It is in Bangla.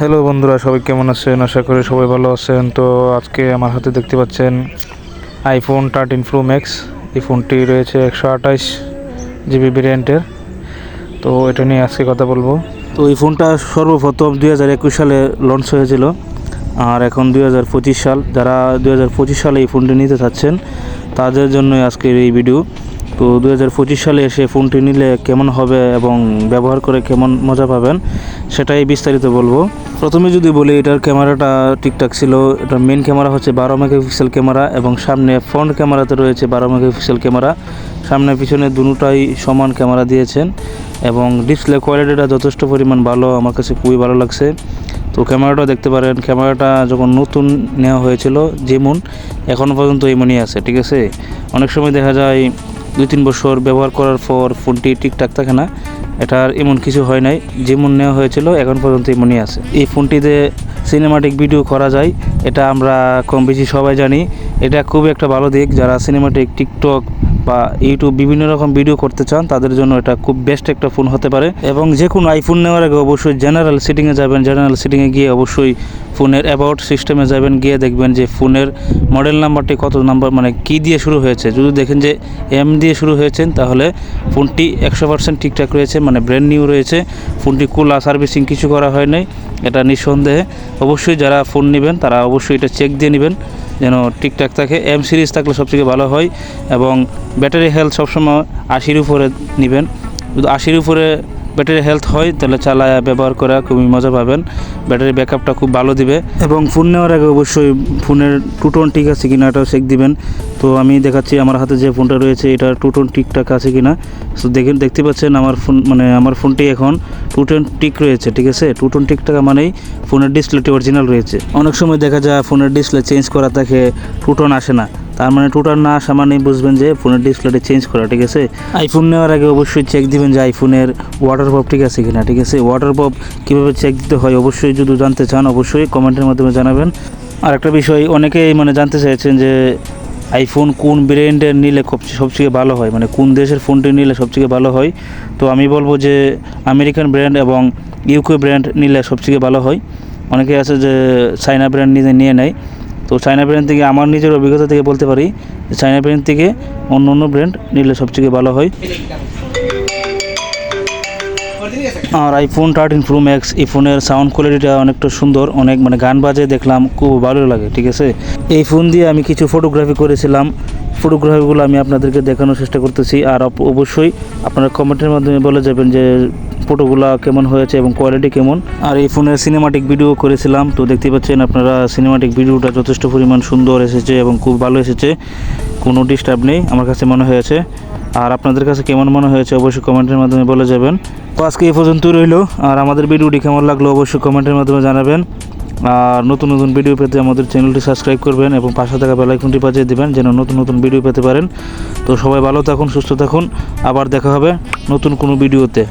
হ্যালো বন্ধুরা, সবাই কেমন আছেন? আশা করি সবাই ভালো আছেন। তো আজকে আমার হাতে দেখতে পাচ্ছেন আইফোন থার্টিন প্রো ম্যাক্স এই ফোনটি রয়েছে একশো আঠাশ জিবি ভেরিয়েন্টের তো এটা নিয়ে আজকে কথা বলব। তো এই ফোনটা সর্বপ্রথম দুই হাজার একুশ সালে লঞ্চ হয়েছিল। আর এখন দুই হাজার পঁচিশ সাল, যারা দুই হাজার পঁচিশ সালে এই ফোনটি নিতে চাচ্ছেন, তাদের জন্যই আজকের এই ভিডিও তো দু হাজার পঁচিশ সালে এসে ফোনটি নিলে কেমন হবে এবং ব্যবহার করে কেমন মজা পাবেন, সেটাই বিস্তারিত বলব। প্রথমে যদি বলি, এটার ক্যামেরাটা ঠিকঠাক ছিল। এটার মেন ক্যামেরা হচ্ছে বারো মেগাপিক্সেল ক্যামেরা এবং সামনে ফ্রন্ট ক্যামেরাতে রয়েছে বারো মেগাপিক্সেল ক্যামেরা। সামনে পিছনে দুটাই সমান ক্যামেরা দিয়েছেন এবং ডিসপ্লে কোয়ালিটিটা যথেষ্ট পরিমাণ ভালো, আমার কাছে খুবই ভালো লাগছে। তো ক্যামেরাটা দেখতে পারেন, ক্যামেরাটা যখন নতুন নেওয়া হয়েছিল, যেমন এখনও পর্যন্ত এমনই আছে, ঠিক আছে? অনেক সময় দেখা যায় দুই তিন বছর ব্যবহার করার পর ফোনটি ঠিকঠাক থাকে না। এটার এমন কিছু হয় নাই। যেমন নেওয়া হয়েছিল, এখন পর্যন্ত এমনই আছে। এই ফোনটিতে সিনেমাটিক ভিডিও করা যায়, এটা আমরা কম বেশি সবাই জানি। এটা খুব একটা ভালো দিক, যারা সিনেমাটিক টিকটক বা ইউটিউব বিভিন্ন রকম ভিডিও করতে চান, তাদের জন্য এটা খুব বেস্ট একটা ফোন হতে পারে। এবং যে কোনো আইফোন নেওয়ার আগে অবশ্যই জেনারেল সিটিংয়ে যাবেন জেনারেল সিটিংয়ে গিয়ে অবশ্যই ফোনের অ্যাবাউট সিস্টেমে যাবেন, গিয়ে দেখবেন যে ফোনের মডেল নাম্বারটি কত নাম্বার মানে কি দিয়ে শুরু হয়েছে। যদি দেখেন যে এম দিয়ে শুরু হয়েছেন তাহলে ফোনটি একশো পার্সেন্ট ঠিকঠাক রয়েছে মানে ব্র্যান্ড নিউ রয়েছে। ফোনটি কুলা সার্ভিসিং কিছু করা হয় নাই, এটা নিঃসন্দেহে। অবশ্যই যারা ফোন নেবেন, তারা অবশ্যই এটা চেক দিয়ে নেবেন। যেন ঠিকঠাক থাকে। এম সিরিজ থাকলে সবথেকে ভালো হয় এবং ব্যাটারি হেলথ সবসময় আশির উপরে নেবেন। শুধু আশির উপরে ব্যাটারি হেলথ হয়, তাহলে চালায় ব্যবহার করা খুবই মজা পাবেন। ব্যাটারি ব্যাকআপটা খুব ভালো দিবে। এবং ফোন নেওয়ার আগে অবশ্যই ফোনের টুটন ঠিক আছে কিনা এটাও চেক দিবেন। তো আমি দেখাচ্ছি আমার হাতে যে ফোনটা রয়েছে, এটা টুটন ঠিকঠাক আছে কিনা। তো দেখেন, দেখতে পাচ্ছেন আমার ফোন মানে আমার ফোনটি এখন টুটন টিক রয়েছে, ঠিক আছে? টুটন টিক টাকা মানেই ফোনের ডিসপ্লেটি অরিজিনাল রয়েছে। অনেক সময় দেখা যায় ফোনের ডিসপ্লে চেঞ্জ করা থাকে টুটন আসে না। তার মানে টুটন না আসা মানেই বুঝবেন যে ফোনের ডিসপ্লেটা চেঞ্জ করা, ঠিক আছে? আইফোন নেওয়ার আগে অবশ্যই চেক দিবেন যে আইফোনের ওয়াটার প্রুফ ঠিক আছে কিনা, ঠিক আছে? ওয়াটার প্রুফ কীভাবে চেক দিতে হয় অবশ্যই যদি জানতে চান, অবশ্যই কমেন্টের মাধ্যমে জানাবেন। আর একটা বিষয়, অনেকেই মানে জানতে চাইছেন যে আইফোন কোন ব্র্যান্ডের নিলে সবথেকে ভালো হয়? মানে কোন দেশের ফোনটি নিলে সবথেকে ভালো হয়? তো আমি বলব যে আমেরিকান ব্র্যান্ড এবং ইউকে ব্র্যান্ড নিলে সবথেকে ভালো হয়। অনেকে আছে যে চাইনা ব্র্যান্ড নিয়ে নেয়। তো চাইনা ব্র্যান্ড থেকে আমার নিজের অভিজ্ঞতা থেকে বলতে পারি, যে চাইনা ব্র্যান্ড থেকে অন্য অন্য ব্র্যান্ড নিলে সবথেকে ভালো হয়। আর আইফোন থার্টিন প্রো ম্যাক্স এই ফোনের সাউন্ড কোয়ালিটিটা অনেকটা সুন্দর, অনেক মানে গান বাজে দেখলাম, খুব ভালো লাগে, ঠিক আছে? এই ফোন দিয়ে আমি কিছু ফটোগ্রাফি করেছিলাম ফটোগ্রাফিগুলো আমি আপনাদেরকে দেখানোর চেষ্টা করতেছি, আর অবশ্যই আপনারা কমেন্টের মাধ্যমে বলে যাবেন যে ফটোগুলা কেমন হয়েছে এবং কোয়ালিটি কেমন? আর এই ফোনের সিনেমাটিক ভিডিও করেছিলাম, তো দেখতে পাচ্ছেন আপনারা সিনেমাটিক ভিডিওটা যথেষ্ট পরিমাণ সুন্দর এসেছে এবং খুব ভালো এসেছে। কোনো ডিস্টার্ব নেই, আমার কাছে মনে হয়েছে। আর আপনাদের কাছে কেমন মনে হয়েছে অবশ্যই কমেন্টের মাধ্যমে বলে যাবেন। তো আজকে এই পর্যন্তই রইল, আর আমাদের ভিডিওটি কেমন লাগল অবশ্যই কমেন্টের মাধ্যমে জানাবেন। আর নতুন নতুন ভিডিও পেতে আমাদের চ্যানেলটি সাবস্ক্রাইব করবেন এবং পাশে থাকা বেলাইকনটি বাজিয়ে দেবেন যেন নতুন নতুন ভিডিও পেতে পারেন। তো সবাই ভালো থাকুন, সুস্থ থাকুন। আবার দেখা হবে নতুন কোনো ভিডিওতে